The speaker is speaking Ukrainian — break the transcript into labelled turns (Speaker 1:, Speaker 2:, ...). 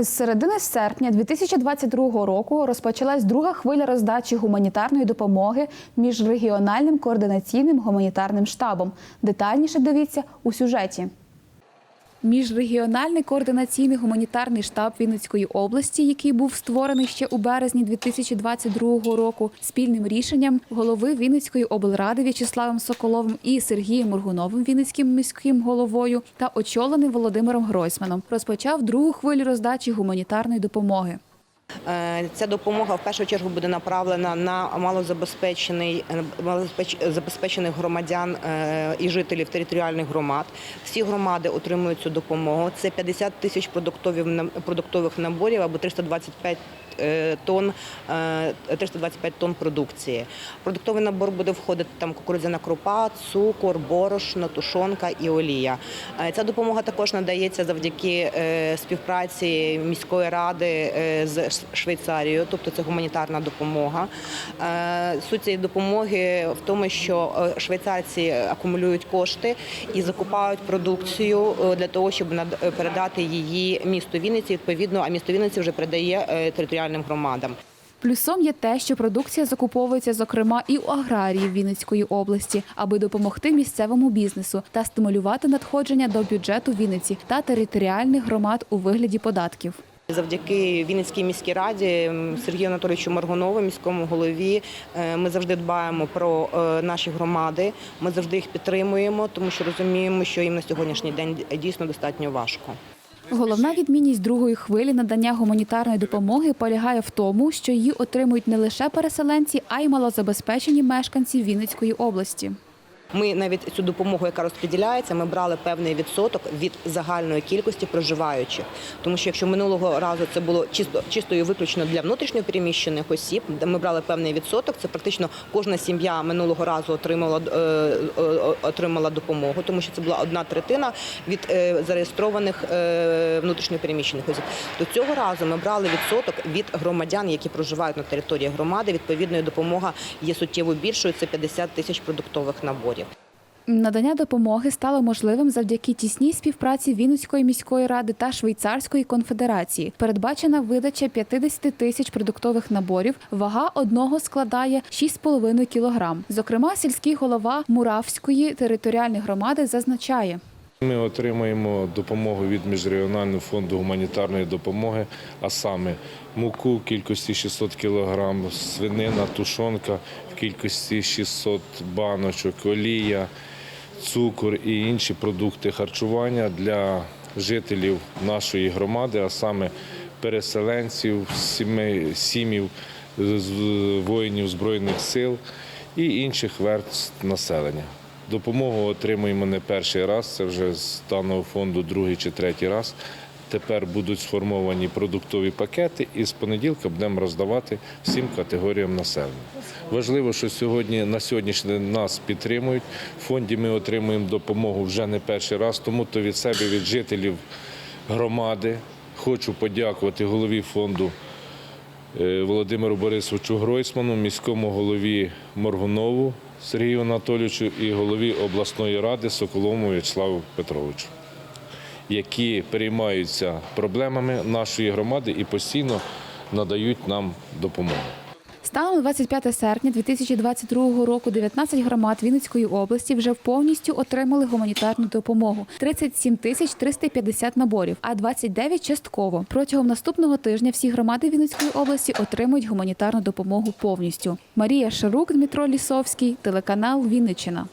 Speaker 1: З середини серпня 2022 року розпочалась друга хвиля роздачі гуманітарної допомоги між регіональним координаційним гуманітарним штабом. Детальніше дивіться у сюжеті. Міжрегіональний координаційний гуманітарний штаб Вінницької області, який був створений ще у березні 2022 року, спільним рішенням голови Вінницької облради В'ячеславом Соколовим і Сергієм Моргуновим, Вінницьким міським головою, та очолений Володимиром Гройсманом, розпочав другу хвилю роздачі гуманітарної допомоги.
Speaker 2: Е, Ця допомога в першу чергу буде направлена на малозабезпечений е, забезпечених громадян е, і жителів територіальних громад. Всі громади отримують цю допомогу. Це 50 тисяч продуктових продуктових наборів або 325 е, тонн е, 325 тонн продукції. Продуктовий набор буде входити там кукурудзяна крупа, цукор, борошно, тушонка і олія. Ця допомога також надається завдяки співпраці міської ради з Швейцарією, тобто це гуманітарна допомога. Е, Суть цієї допомоги в тому, що е, швейцарці акумулюють кошти і закупають продукцію е, для того, щоб передати її місту Вінниці. Відповідно, а місто Вінниці вже передає територіальним громадам.
Speaker 1: Плюсом є те, що продукція закуповується, зокрема, і у аграріїв Вінницької області, аби допомогти місцевому бізнесу та стимулювати надходження до бюджету Вінниці та територіальних громад у вигляді податків.
Speaker 2: Завдяки Вінницькій міській раді Сергію Анатолійовичу Маргунову, міському голові, е, ми завжди дбаємо про е, наші громади. Ми завжди їх підтримуємо, тому що розуміємо, що їм на сьогоднішній день дійсно достатньо важко.
Speaker 1: Головна відмінність другої хвилі надання гуманітарної допомоги полягає в тому, що її отримують не лише переселенці, а й малозабезпечені мешканці Вінницької області.
Speaker 2: Ми навіть цю допомогу, яка розподіляється, ми брали певний відсоток від загальної кількості проживаючих. Тому що якщо минулого разу це було чисто чисто і виключно для внутрішньо переміщених осіб, ми брали певний відсоток. Це практично кожна сім'я минулого разу отримала е, е, отримала допомогу, тому що це була одна третина від е, зареєстрованих внутрішньо переміщених осіб. До цього разу ми брали відсоток від громадян, які проживають на території громади. Відповідно, допомога є суттєво більшою. Це 50 тисяч продуктових наборів.
Speaker 1: Надання допомоги стало можливим завдяки тісній співпраці Вінницької міської ради та Швейцарської конфедерації. Передбачена видача 50 тисяч продуктових наборів. Вага одного складає 6,5 кілограм. Зокрема, сільський голова Муравської територіальної громади зазначає.
Speaker 3: Ми отримаємо допомогу від Міжрегіонального фонду гуманітарної допомоги, а саме муку в кількості 600 кг, свинина, тушонка в кількості 600 баночок, олія, цукор і інші продукти харчування для жителів нашої громади, а саме переселенців, сімів, воїнів Збройних сил і інших верств населення. Допомогу отримуємо не перший раз, це вже з даного фонду другий чи третій раз. Тепер будуть сформовані продуктові пакети і з понеділка будемо роздавати всім категоріям населення. Важливо, що сьогодні на сьогоднішній день нас підтримують. В фонді ми отримуємо допомогу вже не перший раз, тому то від себе, від жителів громади хочу подякувати голові фонду е, Володимиру Борисовичу Гройсману, міському голові Моргунову Сергію Анатолійовичу і голові обласної ради Соколовому В'ячеславу Петровичу, які переймаються проблемами нашої громади і постійно надають нам допомогу.
Speaker 1: Станом на 25 серпня 2022 року 19 громад Вінницької області вже повністю отримали гуманітарну допомогу 37 тисяч 350 наборів, а 29 частково. Протягом наступного тижня всі громади Вінницької області отримують гуманітарну допомогу повністю. Марія Шарук, Дмитро Лісовський, телеканал Вінниччина.